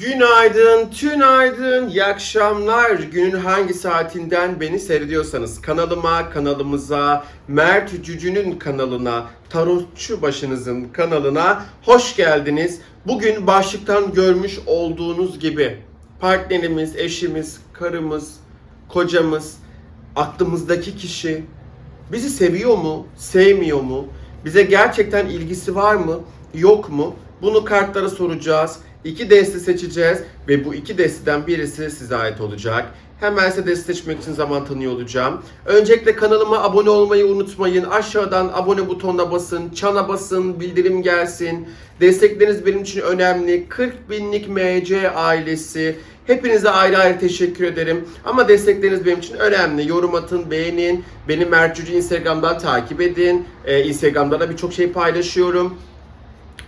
Günaydın, tünaydın, iyi akşamlar. Günün hangi saatinden beni seyrediyorsanız kanalıma, kanalımıza, Mert Cücü'nün kanalına, Tarotçu Başınızın kanalına hoş geldiniz. Bugün başlıktan görmüş olduğunuz gibi partnerimiz, eşimiz, karımız, kocamız, aklımızdaki kişi bizi seviyor mu, sevmiyor mu? Bize gerçekten ilgisi var mı, yok mu? Bunu kartlara soracağız. İki deste seçeceğiz ve bu iki desteden birisi size ait olacak. Hemen size deste seçmek için zaman tanıyor olacağım. Öncelikle kanalıma abone olmayı unutmayın. Aşağıdan abone butonuna basın, çana basın, bildirim gelsin. Destekleriniz benim için önemli. 40 binlik MC ailesi. Hepinize ayrı ayrı teşekkür ederim. Ama destekleriniz benim için önemli. Yorum atın, beğenin. Beni Mert Cüce Instagram'dan takip edin. Ee, Instagram'da da birçok şey paylaşıyorum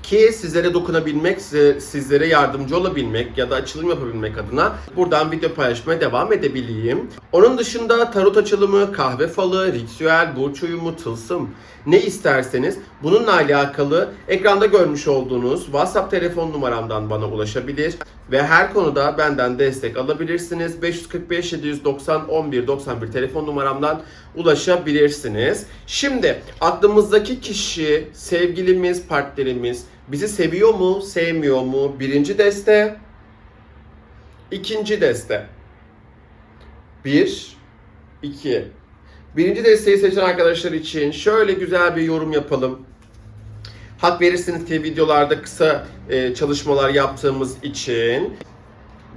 ki sizlere dokunabilmek, sizlere yardımcı olabilmek ya da açılım yapabilmek adına buradan video paylaşmaya devam edebileyim. Onun dışında tarot açılımı, kahve falı, ritüel, burç uyumu, tılsım ne isterseniz bununla alakalı ekranda görmüş olduğunuz WhatsApp telefon numaramdan bana ulaşabilir ve her konuda benden destek alabilirsiniz. 545 790 11 91 telefon numaramdan ulaşabilirsiniz. Şimdi aklımızdaki kişi, sevgilimiz, partnerimiz bizi seviyor mu, sevmiyor mu? Birinci deste. ikinci deste. Bir, iki. Birinci desteği seçen arkadaşlar için şöyle güzel bir yorum yapalım. Hak verirsiniz ki videolarda kısa e, çalışmalar yaptığımız için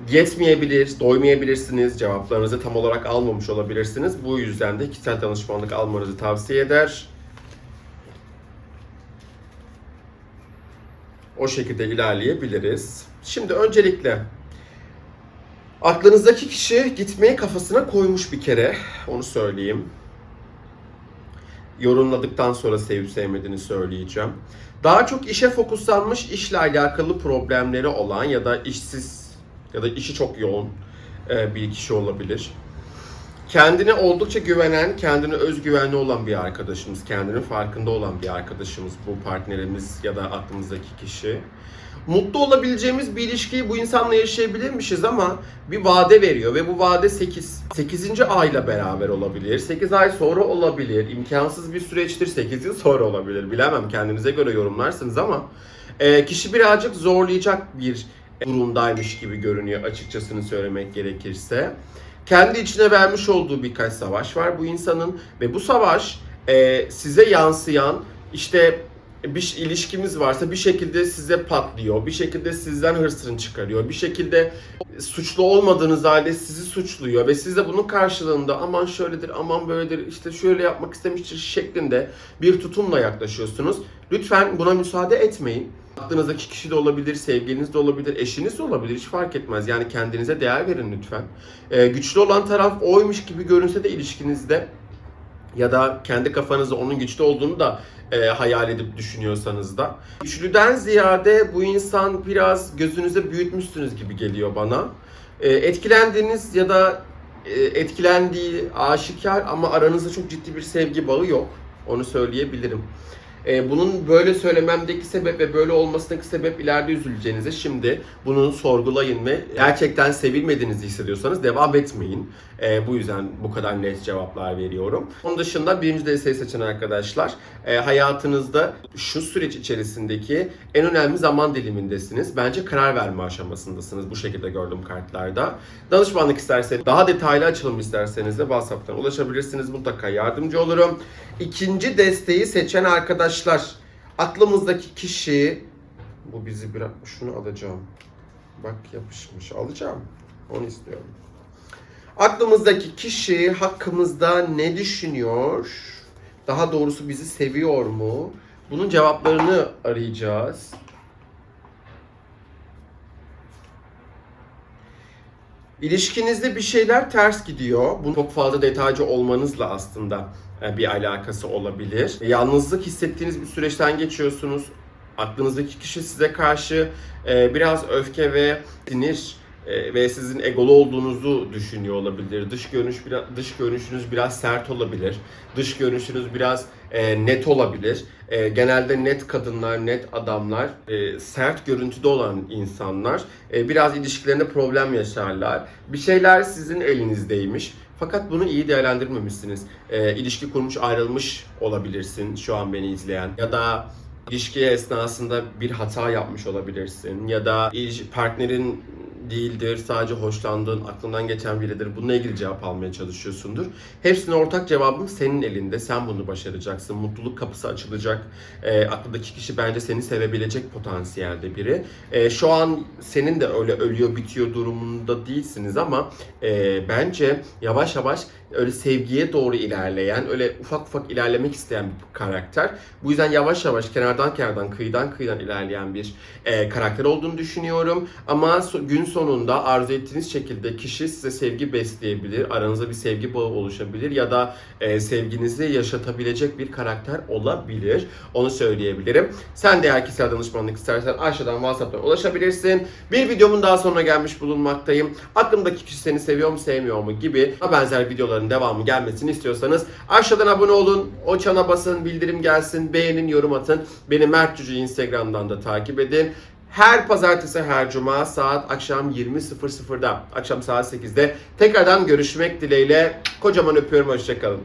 yetmeyebilir, doymayabilirsiniz, cevaplarınızı tam olarak almamış olabilirsiniz. Bu yüzden de kişisel danışmanlık almanızı tavsiye eder. O şekilde ilerleyebiliriz. Şimdi öncelikle aklınızdaki kişi gitmeyi kafasına koymuş bir kere. Onu söyleyeyim. Yorumladıktan sonra sevip sevmediğini söyleyeceğim. Daha çok işe fokuslanmış, işle alakalı problemleri olan ya da işsiz ya da işi çok yoğun e, bir kişi olabilir. Kendine oldukça güvenen, kendine özgüvenli olan bir arkadaşımız, kendinin farkında olan bir arkadaşımız, bu partnerimiz ya da aklımızdaki kişi. Mutlu olabileceğimiz bir ilişkiyi bu insanla yaşayabilirmişiz ama bir vade veriyor ve bu vade 8. 8. ayla beraber olabilir, 8 ay sonra olabilir, imkansız bir süreçtir, 8 yıl sonra olabilir. Bilemem kendinize göre yorumlarsınız ama e, kişi birazcık zorlayacak bir durumdaymış gibi görünüyor açıkçasını söylemek gerekirse. Kendi içine vermiş olduğu birkaç savaş var bu insanın ve bu savaş e, size yansıyan işte bir ilişkimiz varsa bir şekilde size patlıyor, bir şekilde sizden hırsını çıkarıyor, bir şekilde suçlu olmadığınız halde sizi suçluyor ve siz de bunun karşılığında aman şöyledir, aman böyledir, işte şöyle yapmak istemiştir şeklinde bir tutumla yaklaşıyorsunuz. Lütfen buna müsaade etmeyin. Aklınızdaki kişi de olabilir, sevgiliniz de olabilir, eşiniz de olabilir. Hiç fark etmez. Yani kendinize değer verin lütfen. Ee, güçlü olan taraf oymuş gibi görünse de ilişkinizde ya da kendi kafanızda onun güçlü olduğunu da e, hayal edip düşünüyorsanız da. Güçlüden ziyade bu insan biraz gözünüze büyütmüşsünüz gibi geliyor bana. E, etkilendiğiniz ya da e, etkilendiği aşikar ama aranızda çok ciddi bir sevgi bağı yok. Onu söyleyebilirim. E, bunun böyle söylememdeki sebep ve böyle olmasındaki sebep ileride üzüleceğinize şimdi bunu sorgulayın ve gerçekten sevilmediğinizi hissediyorsanız devam etmeyin. E, bu yüzden bu kadar net cevaplar veriyorum. Onun dışında birinci desteği seçen arkadaşlar e, hayatınızda şu süreç içerisindeki en önemli zaman dilimindesiniz. Bence karar verme aşamasındasınız. Bu şekilde gördüm kartlarda. Danışmanlık isterseniz, daha detaylı açılım isterseniz de WhatsApp'tan ulaşabilirsiniz. Mutlaka yardımcı olurum. İkinci desteği seçen arkadaşlar, aklımızdaki kişi bu bizi biraz şunu alacağım. Bak yapışmış. Alacağım. Onu istiyorum. Aklımızdaki kişi hakkımızda ne düşünüyor? Daha doğrusu bizi seviyor mu? Bunun cevaplarını arayacağız. İlişkinizde bir şeyler ters gidiyor. Bu çok fazla detaycı olmanızla aslında e, bir alakası olabilir. Yalnızlık hissettiğiniz bir süreçten geçiyorsunuz. Aklınızdaki kişi size karşı e, biraz öfke ve sinir ve sizin egolu olduğunuzu düşünüyor olabilir. Dış görünüş biraz dış görünüşünüz biraz sert olabilir. Dış görünüşünüz biraz e, net olabilir. E, genelde net kadınlar, net adamlar, e, sert görüntüde olan insanlar e, biraz ilişkilerinde problem yaşarlar. Bir şeyler sizin elinizdeymiş. Fakat bunu iyi değerlendirmemişsiniz. E, ilişki kurmuş, ayrılmış olabilirsin şu an beni izleyen. Ya da ilişki esnasında bir hata yapmış olabilirsin. Ya da partnerin değildir, sadece hoşlandığın, aklından geçen biridir. Bununla ilgili cevap almaya çalışıyorsundur. Hepsinin ortak cevabın senin elinde. Sen bunu başaracaksın. Mutluluk kapısı açılacak. E, aklındaki kişi bence seni sevebilecek potansiyelde biri. E, şu an senin de öyle ölüyor bitiyor durumunda değilsiniz ama e, bence yavaş yavaş öyle sevgiye doğru ilerleyen, öyle ufak ufak ilerlemek isteyen bir karakter. Bu yüzden yavaş yavaş kenardan kenardan, kıyıdan kıyıdan ilerleyen bir e, karakter olduğunu düşünüyorum. Ama gün sonunda arzu ettiğiniz şekilde kişi size sevgi besleyebilir, aranızda bir sevgi bağı oluşabilir ya da e, sevginizi yaşatabilecek bir karakter olabilir. Onu söyleyebilirim. Sen de eğer kişisel danışmanlık istersen aşağıdan WhatsApp'tan ulaşabilirsin. Bir videomun daha sonuna gelmiş bulunmaktayım. Aklımdaki kişi seni seviyor mu sevmiyor mu gibi benzer videoların devamı gelmesini istiyorsanız aşağıdan abone olun, o çana basın, bildirim gelsin, beğenin, yorum atın. Beni Mert Cüce Instagram'dan da takip edin. Her pazartesi, her cuma saat akşam 20.00'da, akşam saat 8'de tekrardan görüşmek dileğiyle. Kocaman öpüyorum, hoşçakalın.